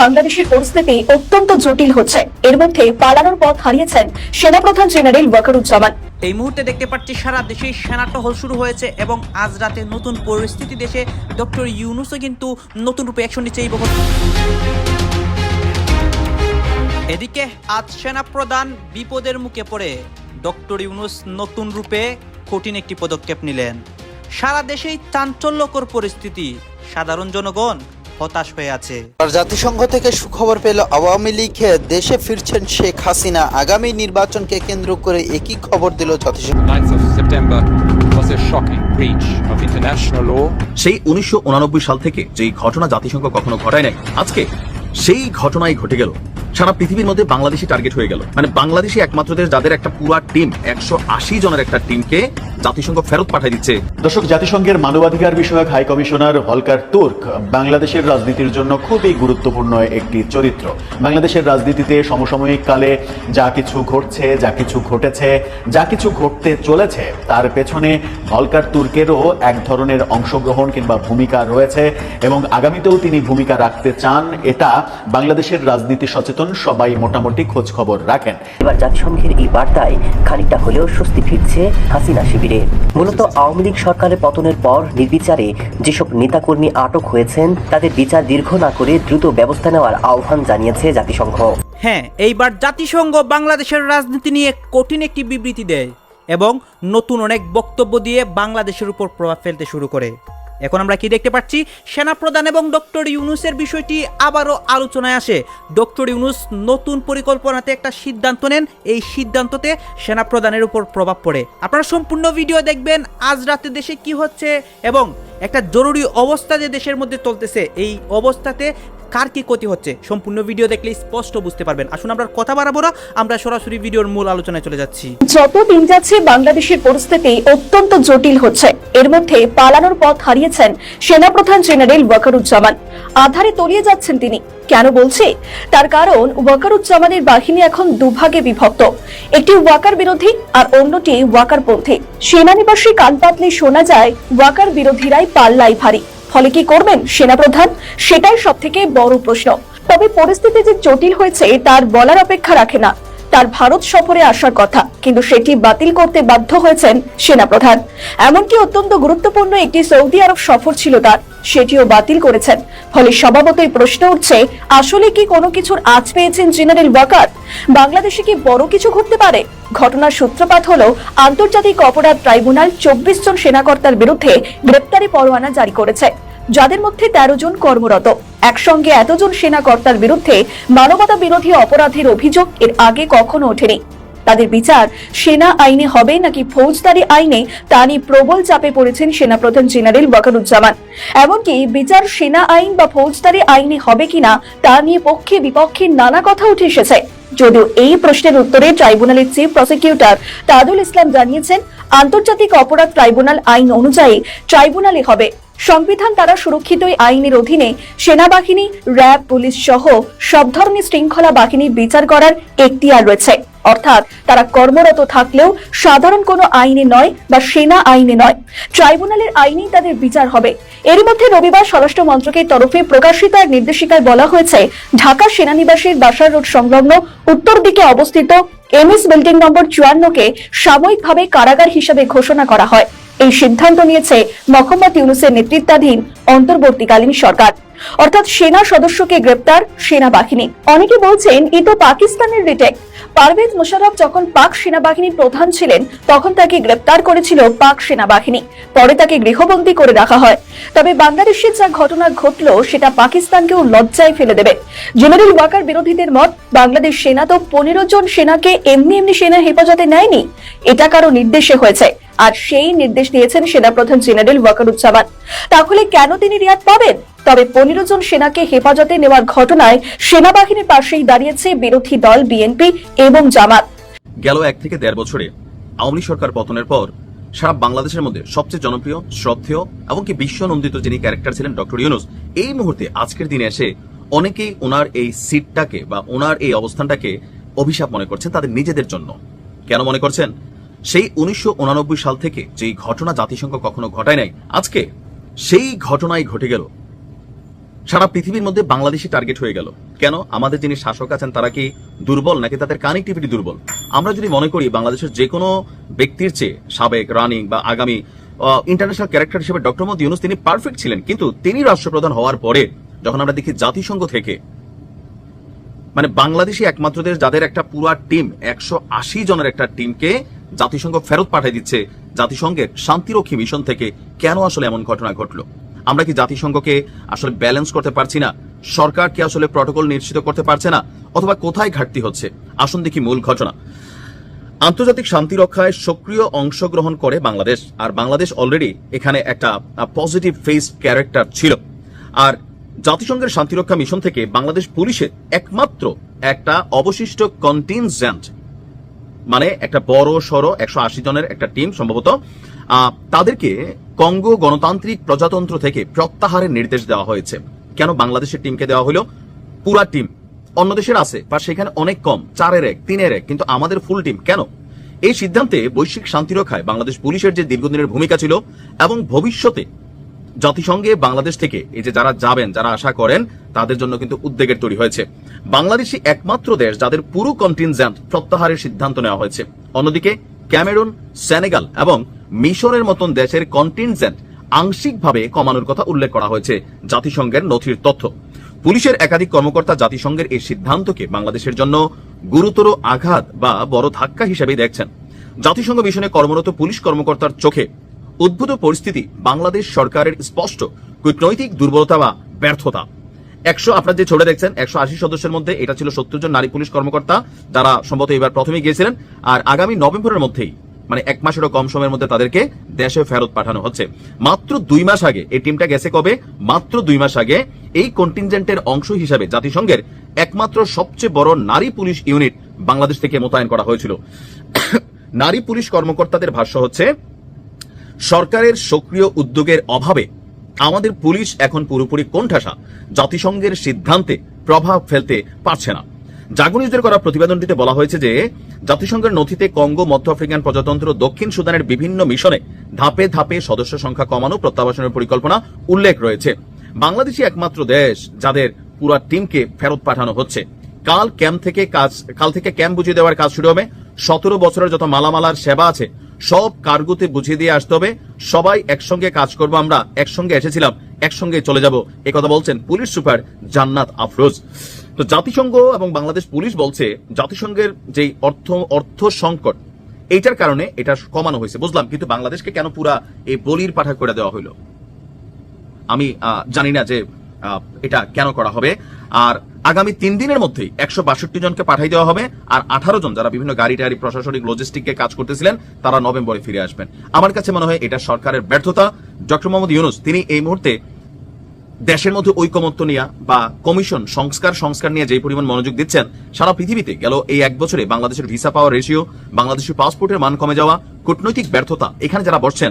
বাংলাদেশের পরিস্থিতি অত্যন্ত জটিল হচ্ছে। এর মধ্যে পালানোর পথ হারিয়েছেন সেনাপ্রধান জেনারেল ওয়াকারুজ্জামান। এই মুহূর্তে দেখতে পাচ্ছি সারা দেশেই সেনা টহল শুরু হয়েছে এবং আজ রাতে নতুন পরিস্থিতি দেশে ডক্টর ইউনুসও কিন্তু নতুন রূপে অ্যাকশন নিচ্ছে এই বছর এদিকে আজ সেনা প্রধান বিপদের মুখে পড়ে ডক্টর ইউনুস নতুন রূপে কঠিন একটি পদক্ষেপ নিলেন। সারা দেশেই চাঞ্চল্যকর পরিস্থিতি। সাধারণ জনগণ হতাশ হয়ে আছে। আর জাতিসংঘ থেকে সুখবর পেল আওয়ামী লীগ দেশে ফিরছেন শেখ হাসিনা। আগামী নির্বাচনকে কেন্দ্র করে একই খবর দিল জাতিসংঘ। 9th of September was a shocking breach of international law. সেই উনিশশো সাল থেকে যেই ঘটনা জাতিসংঘ কখনো ঘটায় নাই আজকে সেই ঘটনাই ঘটে গেল। সারা পৃথিবীর মধ্যে বাংলাদেশি টার্গেট হয়ে গেল। মানে বাংলাদেশি একমাত্র দেশ যাদের একটা পুরো টিম একশো আশি জনের একটা টিমকে জাতিসংঘ ফেরত পাঠিয়ে দিচ্ছে। দর্শক, জাতিসংঘের মানবাধিকার বিষয়ক হাই কমিশনার হলকার তুর্ক বাংলাদেশের রাজনীতির জন্য খুবই গুরুত্বপূর্ণ একটি চরিত্র। বাংলাদেশের রাজনীতিতে সমসাময়িক কালে যা কিছু ঘটছে, যা কিছু ঘটেছে, যা কিছু ঘটতে চলেছে, তার পেছনে হলকার তুর্কেরও এক ধরনের অংশগ্রহণ কিংবা ভূমিকা রয়েছে এবং আগামীতেও তিনি ভূমিকা রাখতে চান। এটা বাংলাদেশের রাজনীতি সচেতন সবাই মোটামুটি খোঁজ খবর রাখেন। এবার জাতিসংঘের এই বার্তায় খানিকটা হলেও স্বস্তি ফিরছে হাসিনা শিবিরে। মূলত আওয়ামী লীগ সরকারের পতনের পর নির্বিচারে যেসব নেতাকর্মী আটক হয়েছেন তাদের বিচার দীর্ঘ না করে দ্রুত ব্যবস্থা নেওয়ার আহ্বান জানিয়েছে জাতিসংঘ। হ্যাঁ এইবার জাতিসংঘ বাংলাদেশের রাজনীতি নিয়ে কঠিন একটি বিবৃতি দেয় এবং নতুন অনেক বক্তব্য দিয়ে বাংলাদেশের উপর প্রভাব ফেলতে শুরু করে। এখন আমরা কি দেখতে পাচ্ছি? সেনাপ্রধান এবং ডক্টর ইউনুসের বিষয়টি আবারও আলোচনায় আসে। ডক্টর ইউনুস নতুন পরিকল্পনাতে একটা সিদ্ধান্ত নেন। এই সিদ্ধান্ততে সেনা প্রধানের উপর প্রভাব পড়ে। আপনারা সম্পূর্ণ ভিডিও দেখবেন আজ রাতে দেশে কি হচ্ছে এবং একটা জরুরি অবস্থা যে দেশের মধ্যে চলতেছে, এই অবস্থাতে কার কি ক্ষতি হচ্ছে? সম্পূর্ণ ভিডিও দেখলে স্পষ্ট বুঝতে পারবেন। আসুন আমরা কথা বাড়াবো না, আমরা সরাসরি ভিডিওর মূল আলোচনায় চলে যাচ্ছি। যত দিন যাচ্ছে বাংলাদেশের পরিস্থিতি অত্যন্ত জটিল হচ্ছে। এর মধ্যে পালানোর পথ হারিয়েছেন সেনাপ্রধান জেনারেল ওয়াকারুজ্জামান। আধারে তলিয়ে যাচ্ছেন তিনি। কেন বলছি? তার কারণ ওয়াকারুজ্জামানের বাহিনী এখন দুভাগে বিভক্ত। একটি ওয়াকার বিরোধী আর অন্যটি ওয়াকার পন্থী সেনানিবাসী কান পাতলে শোনা যায়, ওয়াকার বিরোধীরাই পাল্লাই ভারী। ফলে কি করবেন সেনাপ্রধান? সেটাই সব থেকে বড় প্রশ্ন। তবে পরিস্থিতি যে জটিল হয়েছে, তার বলার অপেক্ষা রাখে না। তার ভারত সফরে আসার কথা, কিন্তু সেটি বাতিল করতে বাধ্য হয়েছেন সেনাপ্রধান। এমনকি অত্যন্ত গুরুত্বপূর্ণ একটি সৌদি আরব সফর ছিল তার, সেটিও বাতিল করেছেন। ফলে স্বভাবতই প্রশ্ন উঠছে, আসলে কি কোনো কিছুর আজ পেয়েছেন জেনারেল ওয়াকার? বাংলাদেশে কি বড় কিছু ঘটতে পারে? ঘটনার সূত্রপাত হলো, আন্তর্জাতিক অপরাধ ট্রাইব্যুনাল চব্বিশ জন সেনাকর্তার বিরুদ্ধে গ্রেপ্তারি পরোয়ানা জারি করেছে। যাদের মধ্যে তেরো জন কর্মরত। একসঙ্গে এতজন সেনাকর্তার বিরুদ্ধে মানবতা বিরোধী অপরাধের অভিযোগ এর আগে কখনো ওঠেনি। তাদের বিচার সেনা আইনে হবে নাকি ফৌজদারি আইনে তা নিয়ে প্রবল চাপে পড়েছেন সেনাপ্রধান জেনারেল ওয়াকারুজ্জামান এমনকি বিচার সেনা আইন বা ফৌজদারি আইনে হবে কিনা তা নিয়ে পক্ষে বিপক্ষে নানা কথা উঠে এসেছে। যদিও এই প্রশ্নের উত্তরে ট্রাইব্যুনালের চিফ প্রসিকিউটর তাদুল ইসলাম জানিয়েছেন, আন্তর্জাতিক অপরাধ ট্রাইব্যুনাল আইন অনুযায়ী ট্রাইব্যুনালে হবে। সংবিধান দ্বারা সুরক্ষিত আইনের অধীনে সেনাবাহিনী, র্যাব, পুলিশ সহ সব ধরনের শৃঙ্খলা বাহিনীর বিচার করার এখতিয়ার রয়েছে। অর্থাৎ তারা কর্মরত থাকলেও সাধারণ কোনো আইনে নয় বা সেনা আইনে নয়। ট্রাইব্যুনালের আইনেই তাদের বিচার হবে। এর মধ্যে রবিবার স্বরাষ্ট্র মন্ত্রকের তরফে প্রকাশিত এক নির্দেশিকায় বলা হয়েছে, ঢাকা সেনানিবাসের বাসার রোড সংলগ্ন উত্তর দিকে অবস্থিত এমএস বিল্ডিং নম্বর চুয়ান্নকে সাময়িকভাবে কারাগার হিসেবে ঘোষণা করা হয়। এই সিদ্ধান্ত নিয়েছে মোহাম্মদ ইউনুসের নেতৃত্বাধীন অন্তর্বর্তীকালীন সরকার। অর্থাৎ সেনা সদস্যকে গ্রেপ্তার সেনাবাহিনী। অনেকে বলছেন, এ তো পাকিস্তানের রিটেক। পারভেজ মুশারফ যখন পাক সেনাবাহিনীর প্রধান ছিলেন, তখন তাকে গ্রেপ্তার করেছিল পাক সেনাবাহিনী। পরে তাকে গৃহবন্দী করে রাখা হয়। তবে বাংলাদেশের যা ঘটনা ঘটল, সেটা পাকিস্তানকেও লজ্জায় ফেলে দেবে। জেনারেল ওয়াকার বিরোধীদের মত, বাংলাদেশ সেনা তো পনেরো জন সেনাকে এমনি এমনি সেনা হেফাজতে নেয়নি। এটা কারও নির্দেশে হয়েছে। আর সেই নির্দেশ দিয়েছেন সেনাপ্রধান জেনারেল ওয়াকারুজ্জামান। তাহলে কেন তিনি রিয়াদ পাবেন? তবে পনেরো জন সেনাকে হেফাজতে নেওয়ার ঘটনায় সেনাবাহিনীর পাশেই দাঁড়িয়েছে বিরোধী দল বিএনপি এবং জামাত। গেল এক থেকে দেড় বছরে আওয়ামী সরকার পতনের পর সারা বাংলাদেশের মধ্যে সবচেয়ে জনপ্রিয়, শ্রদ্ধেয় এমনকি বিশ্বনন্দিত যিনি ক্যারেক্টার ছিলেন ডক্টর ইউনুস, এই মুহূর্তে আজকের দিনে এসে অনেকেই ওনার এই সিটটাকে বা ওনার এই অবস্থানটাকে অভিশাপ মনে করছেন তাদের নিজেদের জন্য। কেন মনে করছেন? সেই উনিশশো সাল থেকে যেই ঘটনা জাতিসংঘ কখনো ঘটায় নাই, আজকে সেই ঘটনাই ঘটে গেল। সারা পৃথিবীর মধ্যে বাংলাদেশি টার্গেট হয়ে গেল। কেন? আমাদের যিনি শাসক আছেন, তারা কি দুর্বল নাকি তাদের কানেক্টিভিটি দুর্বল? আমরা যদি মনে করি বাংলাদেশের যে কোনো ব্যক্তির চেয়ে সাবেক রানিং বা আগামী ইন্টারন্যাশনাল ক্যারেক্টার হিসেবে ডক্টর মোহাম্মদ ইউনুস তিনি পারফেক্ট ছিলেন, কিন্তু তিনি রাষ্ট্রপ্রধান হওয়ার পরে যখন আমরা দেখি জাতিসংঘ থেকে মানে বাংলাদেশি একমাত্র দেশ যাদের একটা পুরা টিম একশো আশি জনের একটা টিমকে জাতিসংঘ ফেরত পাঠিয়ে দিচ্ছে জাতিসংঘের শান্তিরক্ষী মিশন থেকে। কেন আসলে এমন ঘটনা ঘটলো? আমরা কি জাতিসংঘকে আসলে ব্যালেন্স করতে পারছি না? সরকার কি আসলে প্রটোকল নিশ্চিত করতে পারছে না? অথবা কোথায় ঘাটতি হচ্ছে? আসুন দেখি মূল ঘটনা। আন্তর্জাতিক শান্তি রক্ষায় সক্রিয় অংশগ্রহণ করে বাংলাদেশ। আর বাংলাদেশ অলরেডি এখানে একটা পজিটিভ ফেস ক্যারেক্টার ছিল। আর জাতিসংঘের শান্তিরক্ষা মিশন থেকে বাংলাদেশ পুলিশের একমাত্র একটা অবশিষ্ট কন্টিনজেন্ট মানে একটা বড়, সড়ো, একশো আশি জনের একটা টিম সম্ভবত তাদেরকে কঙ্গো গণতান্ত্রিক প্রজাতন্ত্র থেকে প্রত্যাহারের নির্দেশ দেওয়া হয়েছে। কেন বাংলাদেশের টিমকে দেওয়া হলো? পুরা টিম অন্য দেশের আছে, বা সেখানে অনেক কম, চারের এক, তিনের এক, কিন্তু আমাদের ফুল টিম কেন? এই সিদ্ধান্তে বৈশ্বিক শান্তি রক্ষায় বাংলাদেশ পুলিশের যে দীর্ঘদিনের ভূমিকা ছিল, এবং ভবিষ্যতে জাতিসংঘে বাংলাদেশ থেকে এই যে যারা যাবেন, যারা আশা করেন, তাদের জন্য কিন্তু উদ্বেগের তৈরি হয়েছে। বাংলাদেশই একমাত্র দেশ যাদের পুরো কন্টিনজেন্ট প্রত্যাহারের সিদ্ধান্ত নেওয়া হয়েছে। অন্যদিকে, ক্যামেরুন, সেনেগাল এবং মিশরের মতন দেশের কন্টিনজেন্ট আংশিকভাবে কমানোর কথা উল্লেখ করা হয়েছে জাতিসংঘের নথির তথ্য। পুলিশের একাধিক কর্মকর্তা জাতিসংঘের এই সিদ্ধান্তকে বাংলাদেশের জন্য গুরুতর আঘাত বা বড় ধাক্কা হিসেবেই দেখছেন। জাতিসংঘ মিশনে কর্মরত পুলিশ কর্মকর্তার চোখে উদ্ভূত পরিস্থিতি বাংলাদেশ সরকারের স্পষ্ট কূটনৈতিক দুর্বলতা বা ব্যর্থতা। একশো, আপনার যে ছড়ে দেখছেন, একশো আশি সদস্যের মধ্যে এটা ছিল সত্তর জন নারী পুলিশ কর্মকর্তা যারা সম্ভবত এবার প্রথমে গিয়েছিলেন। আর আগামী নভেম্বরের মধ্যেই মানে এক মাসেরও কম সময়ের মধ্যে তাদেরকে দেশে ফেরত পাঠানো হচ্ছে। মাত্র দুই মাস আগে, এই টিমটা গেছে কবে? মাত্র দুই মাস আগে এই কন্টিনজেন্টের অংশ হিসাবে জাতিসংঘের একমাত্র সবচেয়ে বড় নারী পুলিশ ইউনিট বাংলাদেশ থেকে মোতায়েন করা হয়েছিল। নারী পুলিশ কর্মকর্তাদের ভাষ্য হচ্ছে, সরকারের সক্রিয় উদ্যোগের অভাবে আমাদের পুলিশ এখন পুরোপুরি কোণঠাসা। জাতিসংঘের সিদ্ধান্তে প্রভাব ফেলতে পারছে না। জাগুনিজদের করা প্রতিবেদনটিতে বলা হয়েছে যে, জাতিসংঘের নথিতে কঙ্গো, মধ্য আফ্রিকান প্রজাতন্ত্র, দক্ষিণ সুদানের বিভিন্ন মিশনে ধাপে ধাপে সদস্য সংখ্যা কমানো প্রত্যাবাসনের পরিকল্পনা উল্লেখ রয়েছে। বাংলাদেশই একমাত্র দেশ যাদের পুরো টিমকে ফেরত পাঠানো হচ্ছে। কাল ক্যাম্প থেকে কাজ কাল থেকে ক্যাম্প বুঝিয়ে দেওয়ার কাজ শুরু হবে। সতেরো বছরের যত মালামালার সেবা আছে সব কার্গোতে বুঝিয়ে দিয়ে আসতে হবে। সবাই একসঙ্গে কাজ করব আমরা। একসঙ্গে এসেছিলাম, একসঙ্গে চলে যাব। এ কথা বলছেন পুলিশ সুপার জান্নাত আফরোজ। তো জাতিসংঘ এবং বাংলাদেশ পুলিশ বলছে, জাতিসংঘের যে অর্থ অর্থ সংকট, এইটার কারণে এটা কমানো হয়েছে। বুঝলাম, কিন্তু বাংলাদেশকে কেন পুরা এই বলির পাঠা করে দেওয়া হলো? আমি জানি না যে এটা কেন করা হবে। আর আগামী তিন দিনের মধ্যেই একশো বাষট্টি জনকে পাঠাই দেওয়া হবে, আর আঠারো জন যারা বিভিন্ন গাড়ি টাড়ি প্রশাসনিক লজিস্টিকে কাজ করতেছিলেন, তারা নভেম্বরে ফিরে আসবেন। আমার কাছে মনে হয় এটা সরকারের ব্যর্থতা। ডক্টর মোহাম্মদ ইউনুস, তিনি এই মুহূর্তে দেশের মধ্যে ঐকমত্য নিয়ে বা কমিশন সংস্কার সংস্কার নিয়ে যে পরিমাণ মনোযোগ দিচ্ছেন, সারা পৃথিবীতে গেল এই এক বছরে বাংলাদেশের ভিসা পাওয়ার রেশিও বাংলাদেশের পাসপোর্টের মান কমে যাওয়া, কূটনৈতিক ব্যর্থতা। এখানে যারা বসছেন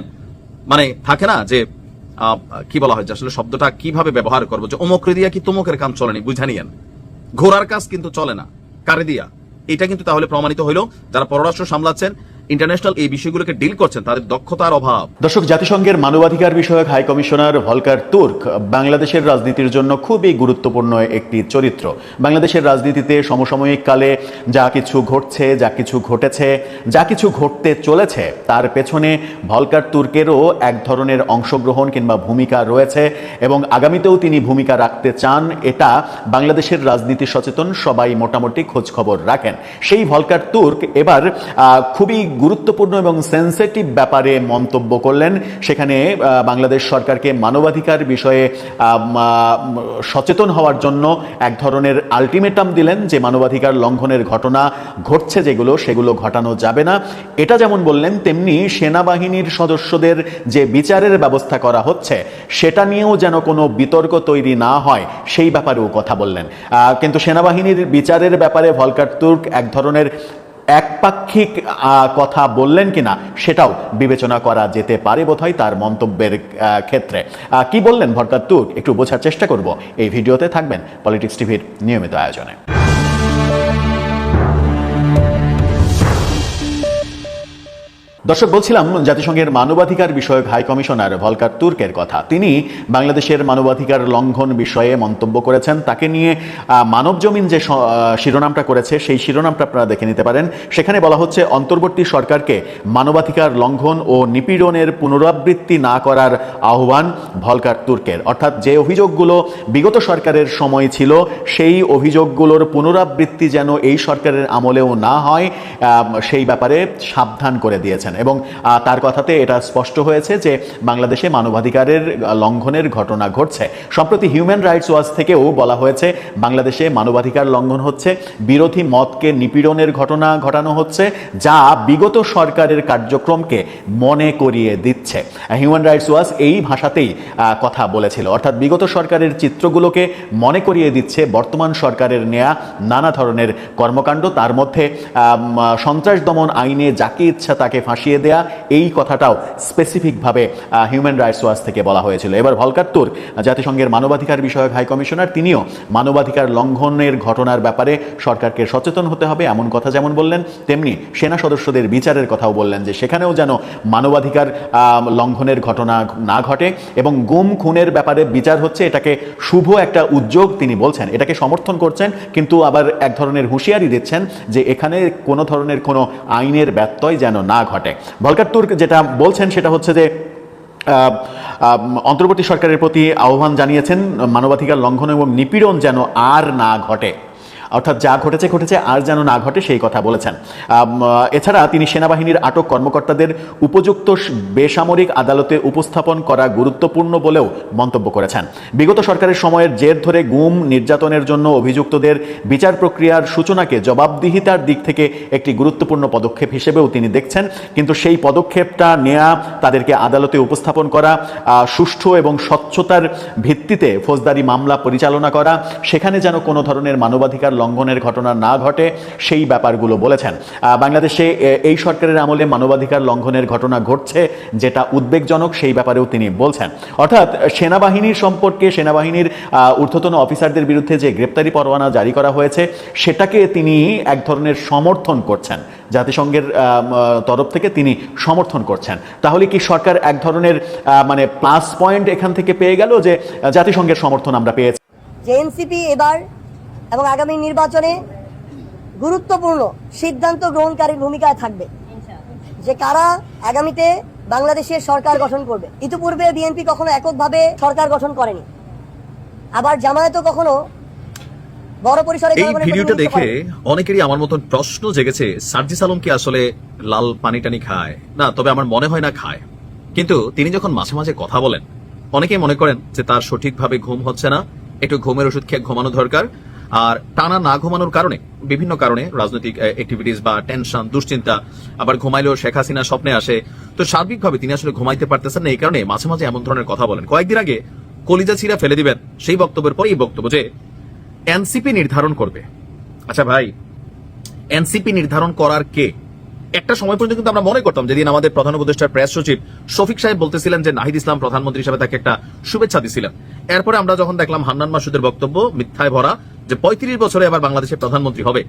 মানে থাকে না যে কি বলা হয় যে আসলে শব্দটা কীভাবে ব্যবহার করব? যে অমুকরে দিয়া কি তমুকের কাম চলেনি, বুঝা নিয়েন। ঘোড়ার কাজ কিন্তু চলে না, কারে দিয়া? এটা কিন্তু তাহলে প্রমাণিত হইল, যারা পররাষ্ট্র সামলাচ্ছেন ইন্টারন্যাশনাল এই বিষয়গুলোকে ডিল করছেন, তাদের দক্ষতার অভাব। দর্শক, জাতিসংঘের মানবাধিকার বিষয়ক হাই কমিশনার ভলকার তুর্ক বাংলাদেশের রাজনীতির জন্য খুবই গুরুত্বপূর্ণ একটি চরিত্র। বাংলাদেশের রাজনীতিতে সমসাময়িক কালে যা কিছু ঘটছে, যা কিছু ঘটেছে, যা কিছু ঘটতে চলেছে, তার পেছনে ভলকার তুর্কেরও এক ধরনের অংশগ্রহণ কিংবা ভূমিকা রয়েছে এবং আগামীতেও তিনি ভূমিকা রাখতে চান, এটা বাংলাদেশের রাজনীতি সচেতন সবাই মোটামুটি খোঁজ খবর রাখেন। সেই ভলকার তুর্ক এবার খুবই গুরুত্বপূর্ণ এবং সেন্সিটিভ ব্যাপারে মন্তব্য করলেন। সেখানে বাংলাদেশ সরকারকে মানবাধিকার বিষয়ে সচেতন হওয়ার জন্য এক ধরনের আলটিমেটাম দিলেন যে মানবাধিকার লঙ্ঘনের ঘটনা ঘটছে যেগুলো, সেগুলো ঘটানো যাবে না। এটা যেমন বললেন, তেমনি সেনাবাহিনীর সদস্যদের যে বিচারের ব্যবস্থা করা হচ্ছে, সেটা নিয়েও যেন কোনো বিতর্ক তৈরি না হয়, সেই ব্যাপারেও কথা বললেন। কিন্তু সেনাবাহিনীর বিচারের ব্যাপারে ভলকার তুর্ক এক ধরনের একপাক্ষিক কথা বললেন কিনা সেটাও বিবেচনা করা যেতে পারে বোধহয় তার মন্তব্যের ক্ষেত্রে। কি বললেন তুর্ক? একটু বোঝার চেষ্টা করব। এই ভিডিওতে থাকবেন পলিটিক্স টিভির নিয়মিত আয়োজনে। দর্শক বলছিলাম জাতিসংঘের মানবাধিকার বিষয়ক হাই কমিশনার ভলকার তুর্কের কথা। তিনি বাংলাদেশের মানবাধিকার লঙ্ঘন বিষয়ে মন্তব্য করেছেন। তাকে নিয়ে আহ, মানব জমিন যে শিরোনামটা করেছে সেই শিরোনামটা আপনারা দেখে নিতে পারেন। সেখানে বলা হচ্ছে অন্তর্বর্তী সরকারকে মানবাধিকার লঙ্ঘন ও নিপীড়নের পুনরাবৃত্তি না করার আহ্বান ভলকার তুর্কের। অর্থাৎ যে অভিযোগগুলো বিগত সরকারের সময় ছিল সেই অভিযোগগুলোর পুনরাবৃত্তি যেন এই সরকারের আমলেও না হয় সেই ব্যাপারে সাবধান করে দিয়েছেন। এবং আহ, তার কথাতে এটা স্পষ্ট হয়েছে যে বাংলাদেশে মানবাধিকারের লঙ্ঘনের ঘটনা ঘটছে। সম্প্রতি হিউম্যান রাইটস ওয়াচ থেকেও বলা হয়েছে বাংলাদেশে মানবাধিকার লঙ্ঘন হচ্ছে বিরোধী মতকে নিপীড়নের ঘটনা ঘটানো হচ্ছে যা বিগত সরকারের কার্যক্রমকে মনে করিয়ে দিচ্ছে। হিউম্যান রাইটস ওয়াচ এই ভাষাতেই কথা বলেছিল। অর্থাৎ বিগত সরকারের চিত্রগুলোকে মনে করিয়ে দিচ্ছে বর্তমান সরকারের নেয়া নানা ধরনের কর্মকাণ্ড। তার মধ্যে সন্ত্রাস দমন আইনে যাকে ইচ্ছা তাকে ফাঁসিয়ে দেয়া এই কথাটাও স্পেসিফিকভাবে হিউম্যান রাইটস ওয়াচ থেকে বলা হয়েছিল। এবার ভলকার তুর, জাতিসংঘের মানবাধিকার বিষয়ক হাই কমিশনার তিনিও মানবাধিকার লঙ্ঘনের ঘটনার ব্যাপারে সরকারকে সচেতন হতে হবে, এমন কথা যেমন বললেন, তেমনি সেনা সদস্যদের বিচারের কথাও বললেন যে সেখানেও যেন মানবাধিকার লঙ্ঘনের ঘটনা না ঘটে এবং গুম খুনের ব্যাপারে বিচার হচ্ছে, এটাকে শুভ একটা উদ্যোগ তিনি বলছেন। এটাকে সমর্থন করছেন, কিন্তু আবার এক ধরনের হুঁশিয়ারি দিচ্ছেন যে এখানে কোনো ধরনের কোনো আইনের ব্যত্যয় যেন না ঘটে। ভলকার তুর্ক যেটা বলছেন সেটা হচ্ছে যে অন্তর্বর্তী সরকারের প্রতি আহ্বান জানিয়েছেন মানবাধিকার লঙ্ঘন এবং নিপীড়ন যেন আর না ঘটে। অর্থাৎ যা ঘটেছে ঘটেছে, আর যেন না ঘটে সেই কথা বলেছেন। এছাড়া তিনি সেনাবাহিনীর আটক কর্মকর্তাদের উপযুক্ত বেসামরিক আদালতে উপস্থাপন করা গুরুত্বপূর্ণ বলেও মন্তব্য করেছেন। বিগত সরকারের সময়ের জের ধরে গুম নির্যাতনের জন্য অভিযুক্তদের বিচার প্রক্রিয়ার সূচনাকে জবাবদিহিতার দিক থেকে একটি গুরুত্বপূর্ণ পদক্ষেপ হিসেবেও তিনি দেখছেন। কিন্তু সেই পদক্ষেপটা নেয়া, তাদেরকে আদালতে উপস্থাপন করা সুষ্ঠু এবং স্বচ্ছতার ভিত্তিতে ফৌজদারি মামলা পরিচালনা করা, সেখানে যেন কোনো ধরনের মানবাধিকার লঙ্ঘনের ঘটনা না ঘটে, সেই ব্যাপারগুলো বলেছেন। বাংলাদেশে এই সরকারের আমলে মানবাধিকার লঙ্ঘনের ঘটনা ঘটছে, যেটা উদ্বেগজনক, সেই ব্যাপারেও তিনি বলছেন। অর্থাৎ, সেনাবাহিনীর সম্পর্কে, সেনাবাহিনীর ঊর্ধ্বতন অফিসারদের বিরুদ্ধে যে গ্রেপ্তারি পরোয়ানা জারি করা হয়েছে, সেটাকে তিনি এক ধরনের সমর্থন করছেন। জাতিসংঘের তরফ থেকে তিনি সমর্থন করছেন। তাহলে কি সরকার এক ধরনের মানে প্লাস পয়েন্ট এখান থেকে পেয়ে গেল যে জাতিসংঘের সমর্থন আমরা পেয়েছি? যে এনসিপি এবার এবং আগামী নির্বাচনে গুরুত্বপূর্ণ সিদ্ধান্ত গ্রহণকারীর ভূমিকায় থাকবে। যে কারা আগামীতে বাংলাদেশের সরকার গঠন করবে। ইতিপূর্বে বিএনপি কখনো এককভাবে সরকার গঠন করেনি। আবার জামায়াতও কখনো বড় পরিসরে এই ভিডিওটা দেখে অনেকেরই আমার মতন প্রশ্ন জেগেছে সার্জিস আলম কি আসলে লাল পানি টানি খায়? না তবে আমার মনে হয় না খায়। কিন্তু তিনি যখন মাঝে মাঝে কথা বলেন অনেকেই মনে করেন যে তার সঠিকভাবে ঘুম হচ্ছে না একটু ঘুমের ওষুধ খেয়ে ঘুমানো দরকার। আর টানা না ঘুমানোর কারণে, বিভিন্ন কারণে, রাজনৈতিক অ্যাক্টিভিটিস বা টেনশন দুশ্চিন্তা, আবার ঘুমাইলেও শেখ হাসিনা স্বপ্নে আসে। তো সার্বিকভাবে তিনি আসলে ঘুমাইতে পারতেছেন না, এই কারণে মাঝে মাঝে এমন ধরনের কথা বলেন। কয়েকদিন আগে কলিজা ছিঁড়া ফেলে দিবেন, সেই বক্তব্যের পর এই বক্তব্য যে, এনসিপি নির্ধারণ করবে। আচ্ছা ভাই, এনসিপি নির্ধারণ করার কে? একটা সময় পর্যন্ত কিন্তু আমরা মনে করতাম, যেদিন আমাদের প্রধান উপদেষ্টার প্রেস সচিব শফিক সাহেব বলতেছিলেন যে নাহিদ ইসলাম প্রধানমন্ত্রী হিসেবে তাকে একটা শুভেচ্ছা দিছিলেন। এরপরে আমরা যখন দেখলাম হান্নান মাসুদের বক্তব্য, মিথ্যায় ভরা, যে পঁয়ত্রিশ বছরে আবার বাংলাদেশের প্রধানমন্ত্রী হবে,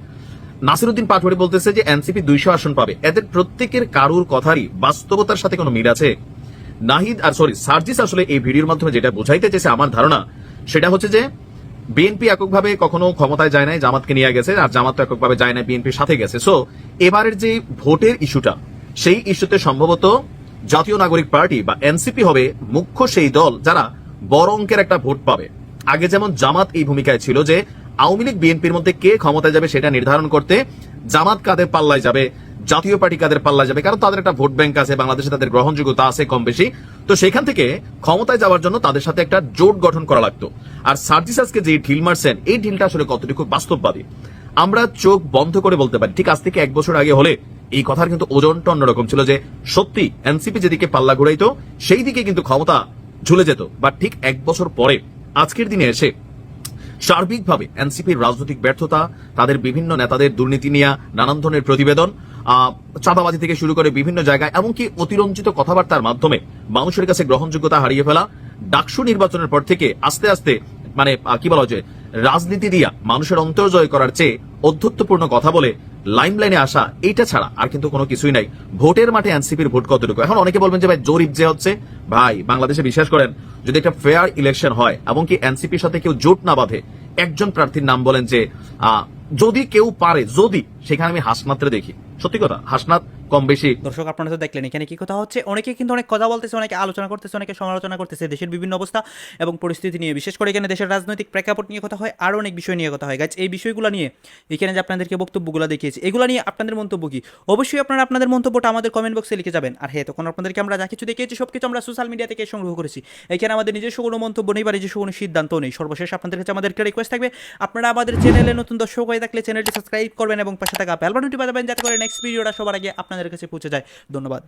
নাসিরুদ্দিন পাটোয়ারি বলতেছে যে এনসিপি দুইশো আসন পাবে। এদের প্রত্যেকের কারুর কথারই বাস্তবতার সাথে কোনো মিল আছে? নাহিদ আর সরি সার্জিস আসলে এই ভিডিওর মাধ্যমে যেটা বোঝাইতে চেয়েছে আমার ধারণা, সেটা হচ্ছে যে বিএনপি এককভাবে কখনো ক্ষমতায় যায় নাই, জামাতকে নিয়ে গেছে, আর জামাত তো এককভাবে যায় না বিএনপির সাথে গেছে। সো এবারের যে ভোটের ইস্যুটা, সেই ইস্যুতে সম্ভবত জাতীয় নাগরিক পার্টি বা এনসিপি হবে মুখ্য সেই দল যারা বড় অঙ্কের একটা ভোট পাবে। আগে যেমন জামাত এই ভূমিকায় ছিল যে, আওয়ামী লীগ বিএনপির মধ্যে কে ক্ষমতায় যাবে সেটা নির্ধারণ করতে জামাত কাদের পাল্লায় যাবে, জাতীয় পার্টি কাদের পাল্লায় যাবে, কারণ তাদের একটা ভোট ব্যাংক আছে, বাংলাদেশে তাদের গ্রহণযোগ্যতা আছে কম বেশি। তো সেখান থেকে ক্ষমতায় যাওয়ার জন্য তাদের সাথে একটা জোট গঠন করা লাগতো। আর সার্জিসাসকে যে ঢিল মারছেন এই ঢিলটা আসলে কতটুকু বাস্তববাদী? আমরা চোখ বন্ধ করে বলতে পারি, ঠিক আজ থেকে এক বছর আগে হলে এই কথার কিন্তু ওজনটা অন্যরকম ছিল যে সত্যি এনসিপি যেদিকে পাল্লা ঘুরাইতো, সেই দিকে কিন্তু ক্ষমতা ঝুলে যেত। বা ঠিক এক বছর পরে, আজকের দিনে এসে সার্বিকভাবে এনসিপির রাজনৈতিক ব্যর্থতা, তাদের বিভিন্ন নেতাদের দুর্নীতি নিয়ে নানান ধরনের প্রতিবেদন চাঁদাবাজি থেকে শুরু করে বিভিন্ন জায়গায় এমনকি অতিরঞ্জিত কথাবার্তার মাধ্যমে মানুষের কাছে গ্রহণযোগ্যতা হারিয়ে ফেলা, ডাকসু নির্বাচনের পর থেকে আস্তে আস্তে মানে কি বলা যে রাজনীতি দিয়া মানুষের অন্তর জয় করার চেয়ে অধ্যত্বপূর্ণ কথা বলে লাইম লাইনে আসা, এইটা ছাড়া আর কিন্তু কোনো কিছুই নাই। ভোটের মাঠে এনসিপির ভোট কতটুকু? এখন অনেকে বলবেন যে, ভাই, জরিপ যে হচ্ছে, ভাই, বাংলাদেশে বিশ্বাস করেন, যদি একটা ফেয়ার ইলেকশন হয়, এবং কি এনসিপির সাথে কেউ জোট না বাঁধে, একজন প্রার্থীর নাম বলেন যে যদি কেউ পারে যদি সেখানে আমি হাসনাত্রে দেখি। সত্যি কথা হাসনাত কম বেশি দর্শক, আপনারা তো দেখলেন, এখানে কি কথা হচ্ছে? অনেকে কিন্তু অনেক কথা বলতেছে, অনেকে আলোচনা করতেছে, অনেকে সমালোচনা করতেছে, দেশের বিভিন্ন অবস্থা এবং পরিস্থিতি নিয়ে। বিশেষ করে এখানে দেশের রাজনৈতিক প্রেক্ষাপট নিয়ে কথা হয়, আরও অনেক বিষয় নিয়ে কথা হয়। গাছ এই বিষয়গুলো নিয়ে এখানে যে আপনাদেরকে বক্তব্যগুলো দেখিয়েছি, এগুলো নিয়ে আপনাদের মন্তব্য কি? অবশ্যই আপনারা আপনাদের মন্তব্যটা আমাদের কমেন্ট বক্সে লিখে যাবেন। আর হ্যাঁ তখন আপনাদেরকে আমরা যা কিছু দেখিয়েছি সব কিছু আমরা সোশ্যাল মিডিয়া থেকে সংগ্রহ করেছি। এখানে আমাদের নিজস্ব কোনো মন্তব্য নেই বা নিজস্ব কোনো সিদ্ধান্ত নেই। সর্বশেষ আপনাদের কাছে আমাদের একটা রিকোয়েস্ট থাকবে, আপনারা আমাদের চ্যানেলে নতুন দর্শক হয়ে থাকলে চ্যানেলটি সাবস্ক্রাইব করবেন এবং পাশে থাকা বেল বাটনটি বাজাবেন, যাতে করে নেক্সট ভিডিওটা সবার আগে আপনাদের কাছে পৌঁছে যায় ধন্যবাদ